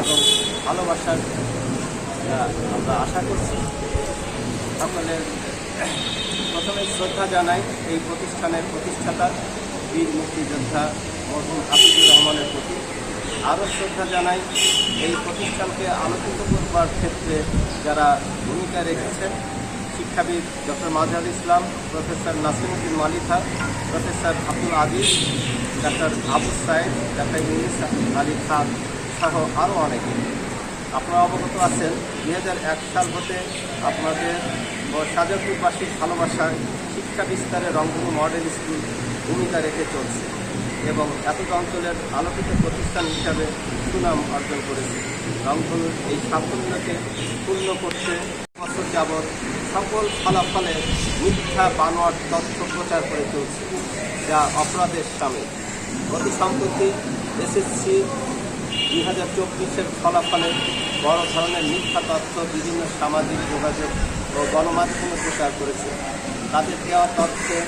এবং ভালোবাসার আমরা আশা করছি। সকলের প্রথমে শ্রদ্ধা জানাই এই প্রতিষ্ঠানের প্রতিষ্ঠাতা, বীর মুক্তিযোদ্ধা মরহুম হাফিজুর রহমানের প্রতি। আরও শ্রদ্ধা জানাই, এই প্রতিষ্ঠানকে আলোকিত করবার ক্ষেত্রে যারা ভূমিকা রেখেছেন, শিক্ষাবিদ doctor Mazhar Islam, professor Nasimuddin Malitha, professor Abdul Aziz, doctor Abu Sayeed, ডাক্তার ইউনিস আলী খান সহ আরও অনেকে আপনারা অবগত আছেন দু হাজার এক সাল হতে আপনাদের সাজাপুরবাসীর ভালোবাসায় শিক্ষা বিস্তারে রংধনু মডেল স্কুল ভূমিকা রেখে চলছে এবং এতদ অঞ্চলের আলোকিত প্রতিষ্ঠান হিসাবে সুনাম অর্জন করেছে। রংধনুর এই সাফল্যকে পূর্ণ করতে বছর যাবৎ সকল ফলাফলে মিথ্যা বানোয়ার তথ্য প্রচার করে চলছে, যা অপরাধের সামিল। অতি সম্প্রতি এসএসসি দুই হাজার চব্বিশের ফলাফলে বড় ধরনের মিথ্যা তথ্য, বিভিন্ন সামাজিক যোগাযোগ ও গণমাধ্যমে প্রচার করেছে। তাদের দেওয়া তথ্যে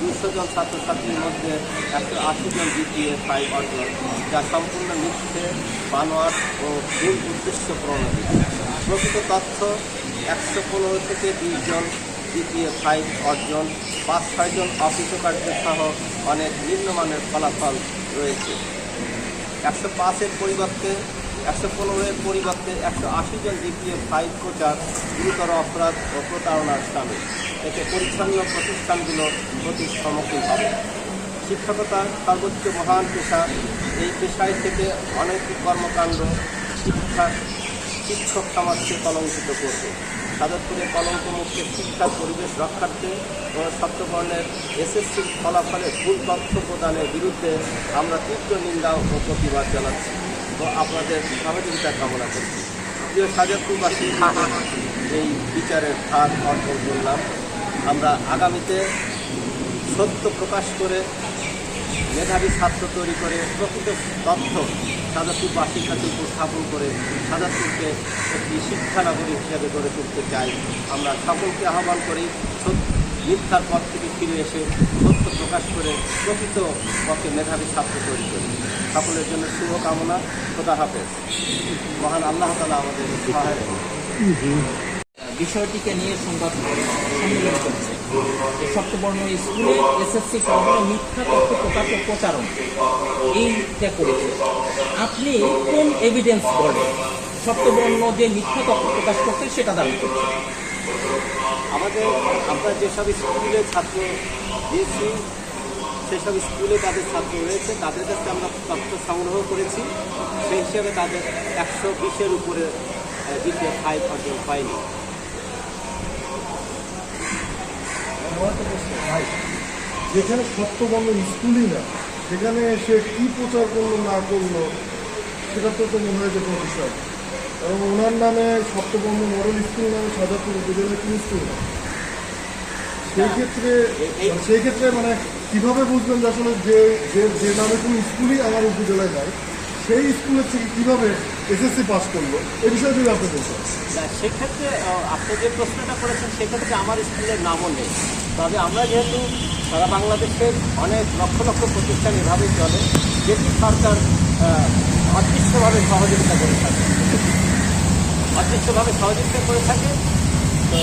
দুশো জন ছাত্রছাত্রীর মধ্যে একশো আশি জন জিপিএ ফাইভ অর্জন, যা সম্পূর্ণ মিথ্যে, বানোয়াট ও ভুল উদ্দেশ্য প্রণোদিত। প্রকৃত তথ্য, একশো পনেরো থেকে বিশ জন জিপিএ ফাইভ অর্জন, পাঁচ ছয়জন অকৃতকার্য সহ অনেক নিম্নমানের ফলাফল রয়েছে। একশো পাঁচের পরিবর্তে, একশো পনেরোর পরিবর্তে একশো আশি জন জিপিএ ফাইভ কোচার গুরুতর অপরাধ ও প্রতারণার সামিল। এতে পরিচ্ছন্ন প্রতিষ্ঠানগুলো ক্ষতির সম্মুখীন হবে। শিক্ষকতা সর্বোচ্চ মহান পেশা। এই পেশায় থেকে অনেক কর্মকাণ্ড শিক্ষা শিক্ষক সমাজকে কলঙ্কিত করবে। সাদরপুরে কলঙ্ক মুক্ত শিক্ষার পরিবেশ রক্ষার্থে ও সপ্তবর্ণের এসএসসির ফলাফলে ভুল তথ্য প্রদানের বিরুদ্ধে আমরা তীব্র নিন্দা ও প্রতিবাদ জানাচ্ছি। ও আপনাদের সহযোগিতা কামনা করছি। প্রিয় সাজাদপুরবাসী, এই বিচারের ভাগ অর্জন করলাম। আমরা আগামীতে সত্য প্রকাশ করে মেধাবী ছাত্র তৈরি করে প্রকৃত তথ্য সাদাপুরবাসীর কাছে উপস্থাপন করে সাদাপুরকে একটি শিক্ষানগরী হিসাবে গড়ে তুলতে চাই। আমরা সকলকে আহ্বান করি সত্য মিথ্যার পথ থেকে ফিরে এসে সত্য প্রকাশ করে প্রকৃত পথে মেধাবী ছাত্র তৈরি করি। সকলের জন্য শুভকামনা খোদা হাফেজ। মহান আল্লাহ তালা আমাদের সহায় বিষয়টিকে নিয়ে সংবাদ সম্মেলন করছে। সপ্তবর্ণ স্কুলে এসএসসি ফর্মে মিথ্যা তথ্য প্রকাশ ও প্রচারণ। এইটা করেছে আপনি কোন এভিডেন্স বলেন সপ্তবর্ণ যে মিথ্যা তথ্য প্রকাশ করছে সেটা দাবি করছে আমাদের, আমরা যেসব স্কুলে ছাত্র দিয়েছি, সেসব স্কুলে তাদের ছাত্র রয়েছে, তাদের কাছে আমরা তথ্য সংগ্রহ করেছি। সেই হিসাবে তাদের একশো বিশের উপরে দ্বিতীয় ফাইভ অর্জন পাইনি আমার একটা প্রশ্ন, ভাই যেখানে সত্যবঙ্গ স্কুলই না সেখানে সে কি প্রচার করল না করল সেটা তো তো মনে হয় যে কোনো বিষয় এবং ওনার নামে সপ্তবঙ্গ মডেল স্কুল নামে সাজাপুর উপজেলায় কোনো স্কুল না সেই ক্ষেত্রে এই- সেই ক্ষেত্রে মানে কীভাবে বুঝবেন যে আসলে যে যে যে নামে কোনো স্কুলই আমার উপজেলায় নাই? সেই স্কুলের থেকে কীভাবে এসএসসি পাস করল? এ বিষয়ে যদি আপনি বলতেন। সেক্ষেত্রে আপনি যে প্রশ্নটা করেছেন, সেক্ষেত্রে আমার স্কুলের নামও নেই। তবে আমরা যেহেতু সারা বাংলাদেশের অনেক লক্ষ লক্ষ প্রতিষ্ঠান এভাবেই চলে, যেটি সরকার অদৃশ্যভাবে সহযোগিতা করে থাকে। অদৃশ্যভাবে সহযোগিতা করে থাকে। তো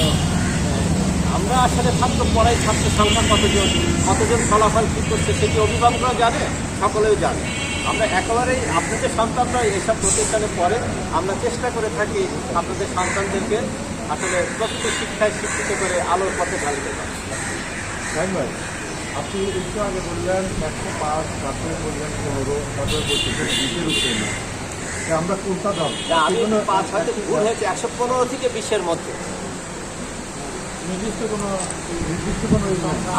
আমরা আসলে ছাত্র পড়াই, ছাত্র সংখ্যা কতজন কতজন ফলাফল কী করছে, সেটি অভিভাবকরা জানে, সকলেও জানে। আমরা একেবারেই আপনাদের সন্তানরা এইসব প্রতিষ্ঠানে পড়ে। আমরা চেষ্টা করে থাকি আপনাদের সন্তানদেরকে আসলে প্রকৃত শিক্ষায় শিক্ষিত করে আলোর পথে ঢালতে। পারি আপনি একটু আগে বললেন একশো পাঁচ তারপরে বললেন পনেরো তারপরে বলছেন বিশের উপরে না আমরা কোনটা দাম পাঁচ হয়তো ভুল হয়েছে একশো পনেরো থেকে বিশের মধ্যে নির্দিষ্ট কোনো নির্দিষ্ট কোনো ই নেই।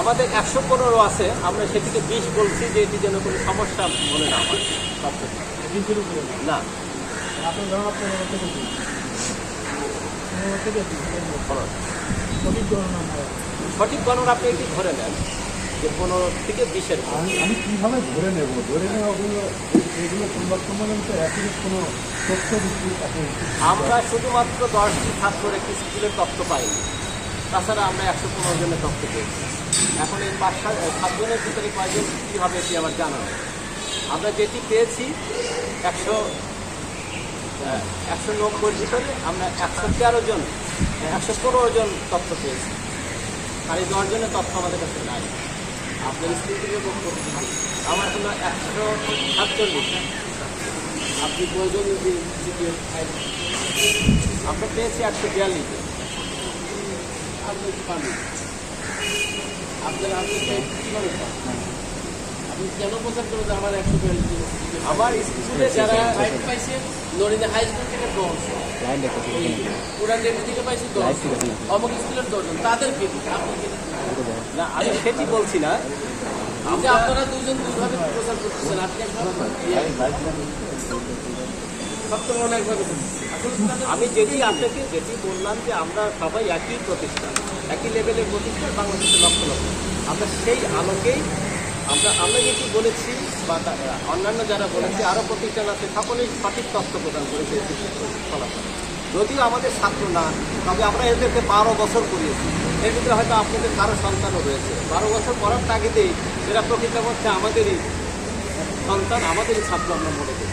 আমাদের একশো পনেরো আছে আমরা সেটিকে বিশ বলছি যে এটি যেন কোনো সমস্যা মনে না হয়। না। সঠিক গণনা আপনি একটি ধরে নেন যে পনেরো থেকে বিশের আমি কীভাবে ধরে নেব? ধরে নেওয়াগুলো এগুলো সংবাদ সম্মেলন তো একই কোনো তথ্য আমরা শুধুমাত্র দশটি ছাত্রের একটি স্কুলের তথ্য পাইনি। তাছাড়া আমরা একশো পনেরো জনের তথ্য পেয়েছি। এখন এই পাঁচ সাত সাতজনের ভিতরে কয়জন, কী হবে এটি আমার জানা আমরা যেটি পেয়েছি, একশো একশো নব্বই ভিতরে আমরা একশো তেরো জন, একশো পনেরো জন তথ্য পেয়েছি। আর এই দশজনের তথ্য আমাদের কাছে নাই। আপনার স্কুল থেকে। আমার এখন একশো সাতচল্লিশ। আপনি জিপিএস আমরা পেয়েছি একশো বিয়াল্লিশ আপনি পাবেন আপনার আপনি কীভাবে আপনি কেন প্রচার করবেন যে আমার একশো বিয়াল্লিশ আমার স্কুলে যারা ফাইভ পাইছে নরিন্দা হাই স্কুল থেকে দশ। পুরান রেডি থেকে পাইছে দশ অমুক স্কুলের দশজন তাদের কি? আপনি না আমি সেটি বলছি না। আপনারা দুজন দুইভাবে প্রচার করতেছেন আপনি আমি যেটি আপনাকে যেটি বললাম যে আমরা সবাই একই প্রতিষ্ঠান, একই লেভেলের প্রতিষ্ঠান বাংলাদেশের লক্ষ লক্ষ। আমরা সেই আলোকেই আমরা আমরা যেটি বলেছি বা অন্যান্য যারা বলেছে আরও প্রতিষ্ঠান আছে, সকলেই সঠিক তথ্য প্রদান করেছে যদিও আমাদের ছাত্র না, তবে আমরা এদেরকে বারো বছর করিয়েছি। এর ভিতরে হয়তো আপনাদের কারও সন্তানও রয়েছে। বারো বছর পড়ার তাগিদেই এরা প্রকৃতপক্ষে আমাদেরই সন্তান, আমাদেরই ছাত্র আমরা মনে করি।